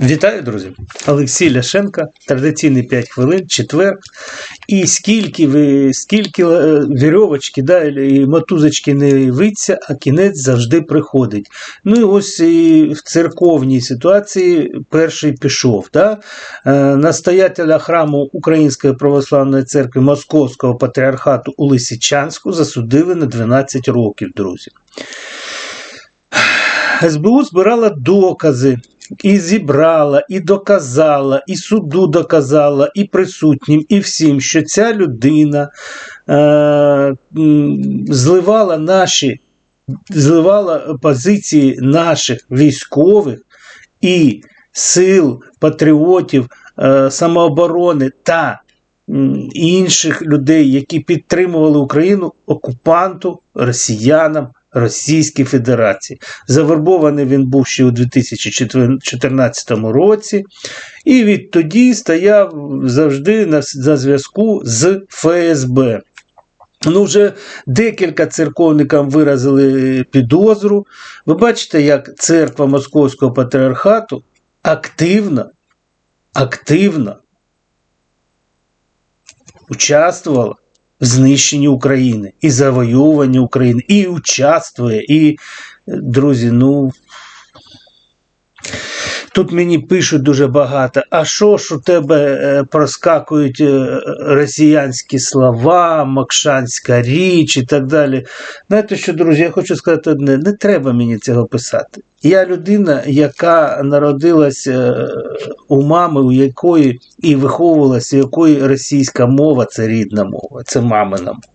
Вітаю, друзі! Олексій Ляшенка, традиційний 5 хвилин, четвер. І скільки ви, скільки е, вірьовочки, да, і мотузочки не виться, а кінець завжди приходить. Ну і ось і в церковній ситуації перший пішов. Да? Е, Настоятеля храму Української православної церкви Московського патріархату у Лисичанську засудили на 12 років, друзі. СБУ збирала докази. І зібрала, і доказала, і суду доказала, і присутнім, і всім, що ця людина е, зливала наші, зливала позиції наших військових і сил, патріотів, е, самооборони та інших людей, які підтримували Україну окупанту, росіянам. Російській Федерації. Завербований він був ще у 2014 році, і відтоді стояв завжди на, на зв'язку з ФСБ. Ну, вже декілька церковникам виразили підозру. Ви бачите, як церква Московського патріархату активно, активно участвувала знищенні України і завоюванні України, і участвує. І, друзі, ну. Тут мені пишуть дуже багато, а що ж у тебе е, проскакують е, росіянські слова, Макшанська річ і так далі. Знаєте що, друзі, я хочу сказати одне: не треба мені цього писати. Я людина, яка народилась е, у мами, у якої і виховувалася, якої російська мова це рідна мова, це мамина мова.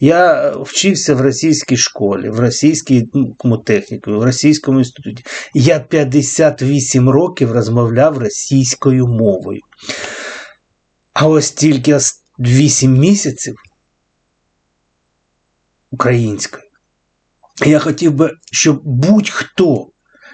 Я вчився в російській школі, в російському техніку, в російському інституті. Я 58 років розмовляв російською мовою. А ось тільки 8 місяців українською. Я хотів би, щоб будь-хто,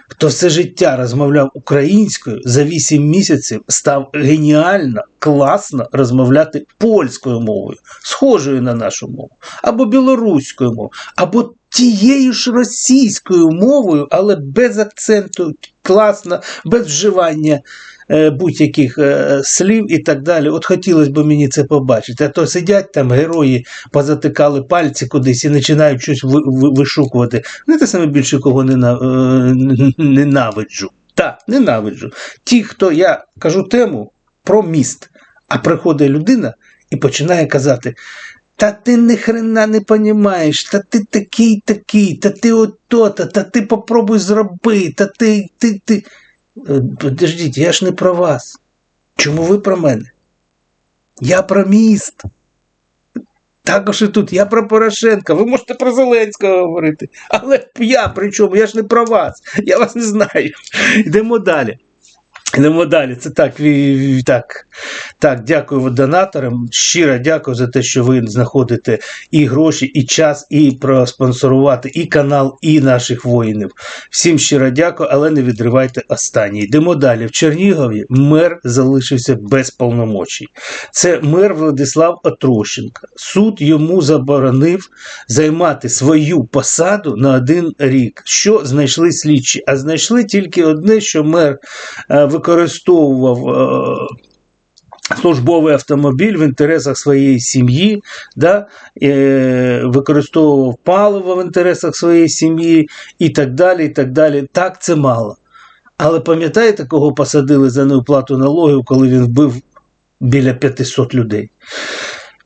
хто все життя розмовляв українською, за 8 місяців став геніально, класно розмовляти польською мовою, схожою на нашу мову, або білоруською мовою, або тією ж російською мовою, але без акценту, класно, без вживання е, будь-яких е, слів і так далі. От хотілося б мені це побачити. А то сидять там герої, позатикали пальці кудись і починають щось ви- ви- вишукувати. Не те саме більше кого нена- е, ненавиджу. Так, ненавиджу. Ті, хто я кажу тему про міст, а приходить людина і починає казати. Та ти ні хрена не понімаєш, та ти такий такий, та ти ото-то, та ти попробуй зроби, та ти. ти, ти. Е, Подождіть, я ж не про вас. Чому ви про мене? Я про міст. Також і тут я про Порошенка. Ви можете про Зеленського говорити. Але я при чому? Я ж не про вас. Я вас не знаю. Йдемо далі. Йдемо далі. Це так, так, так, дякую донаторам. Щиро дякую за те, що ви знаходите і гроші, і час, і проспонсорувати і канал, і наших воїнів. Всім щиро дякую, але не відривайте останній. Йдемо далі. В Чернігові мер залишився без повномочій. Це мер Владислав Отрощенко. Суд йому заборонив займати свою посаду на один рік. Що знайшли слідчі? А знайшли тільки одне, що мер е, використовував. е, Службовий автомобіль в інтересах своєї сім'ї, да, е, використовував паливо в інтересах своєї сім'ї і так далі. і Так далі. Так, це мало. Але пам'ятаєте, кого посадили за неуплату налогів, коли він вбив біля 500 людей?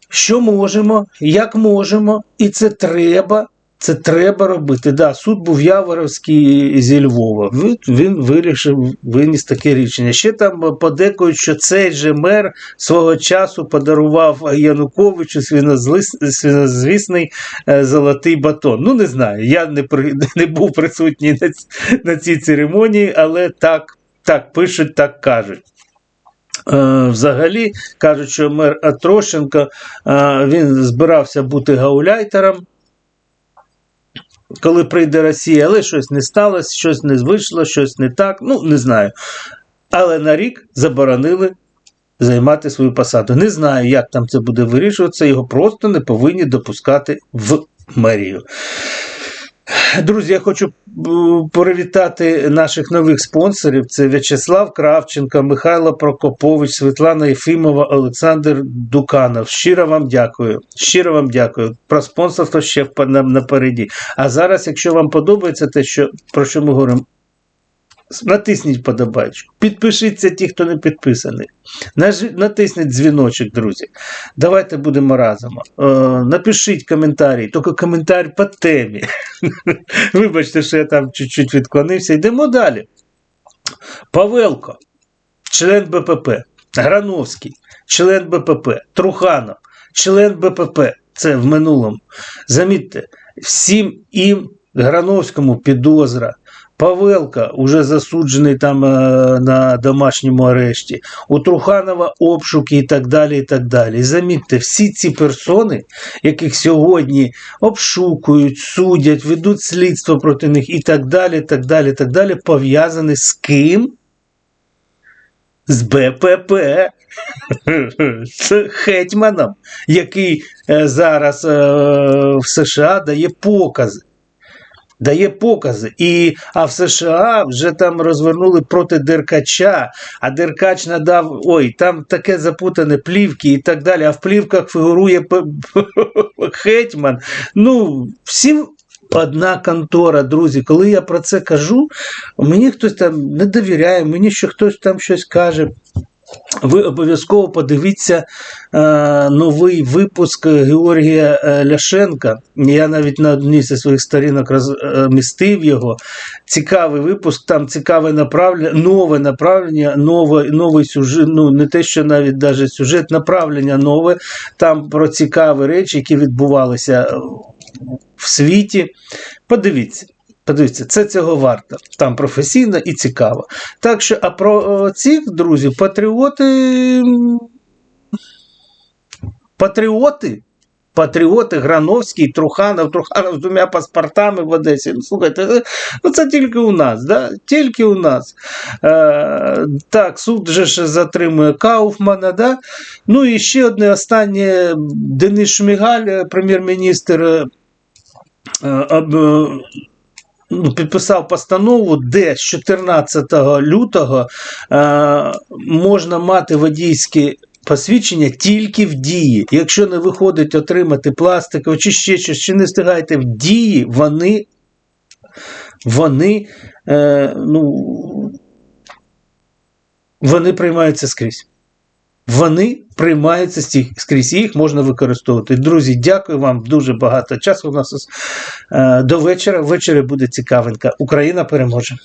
Що можемо, як можемо, і це треба. Це треба робити. Да, суд був Яворовський зі Львова. Він, вирішив, виніс таке рішення. Ще там подекують, що цей же мер свого часу подарував Януковичу свінозвісний е, золотий батон. Ну, не знаю. Я не, при, не був присутній на, на цій церемонії, але так, так пишуть, так кажуть. Е, Взагалі кажуть, що мер Атрощенко е, він збирався бути гауляйтером, коли прийде Росія, але щось не сталося, щось не вийшло, щось не так. Ну, не знаю. Але на рік заборонили займати свою посаду. Не знаю, як там це буде вирішуватися, його просто не повинні допускати в мерію. Друзі, я хочу е, привітати наших нових спонсорів. Це В'ячеслав Кравченко, Михайло Прокопович, Світлана Єфімова, Олександр Дуканов. Щиро вам дякую. Щиро вам дякую. Про спонсорство ще напереді. А зараз, якщо вам подобається те, що, про що ми говоримо, натисніть подобайку. Підпишіться ті, хто не підписаний. Натисніть дзвіночок, друзі. Давайте будемо разом. Е, напишіть коментарі, тільки коментар по темі. Вибачте, що я там чуть-чуть відклонився. Йдемо далі. Павелко, член БПП, Грановський, член БПП, Труханов, член БПП. Це в минулому. Замітьте, всім їм Грановському підозра. Павелка уже засуджений там е, на домашньому арешті. У Труханова обшуки і так далі. і так далі. Замітьте, всі ці персони, яких сьогодні обшукують, судять, ведуть слідство проти них і так далі, так далі, так далі, пов'язані з ким? З БПП. З Хетьманом, який е, зараз е, в США дає покази. Дає покази. І, а в США вже там розвернули проти Деркача, а Деркач надав, ой, там таке запутане плівки і так далі. А в плівках фігурує Хетьман. Ну, всі одна контора, друзі. Коли я про це кажу, мені хтось там не довіряє, мені ще хтось там щось каже. Ви обов'язково подивіться е, новий випуск Георгія е, Ляшенка. Я навіть на одній зі своїх сторінок розмістив його. Цікавий випуск, там цікаве направлення, нове направлення, нове, новий сюжет, ну не те, що навіть даже сюжет, направлення нове. Там про цікаві речі, які відбувалися в світі. Подивіться. Подивіться, це цього варто. Там професійно і цікаво. Так що, а про цих друзів, патріоти. Патріоти. Патріоти, Грановський, Труханов, Труханов з двома паспортами в Одесі. Ну, слухайте, це- ну це тільки у нас, да? тільки у нас. Е, так, суд же ж затримує Кауфмана. Да? Ну і ще одне останнє. Денис Шмигаль, е, прем'єр-міністр. е, е, е, підписав постанову, де з 14 лютого е, можна мати водійські посвідчення тільки в дії. Якщо не виходить отримати пластикове чи ще щось, чи не встигаєте в дії, вони, вони, е, ну, вони приймаються скрізь. Вони приймаються стій- скрізь, і їх можна використовувати. Друзі, дякую вам дуже багато часу. У нас е, до вечора. Ввечері буде цікавинка. Україна переможе.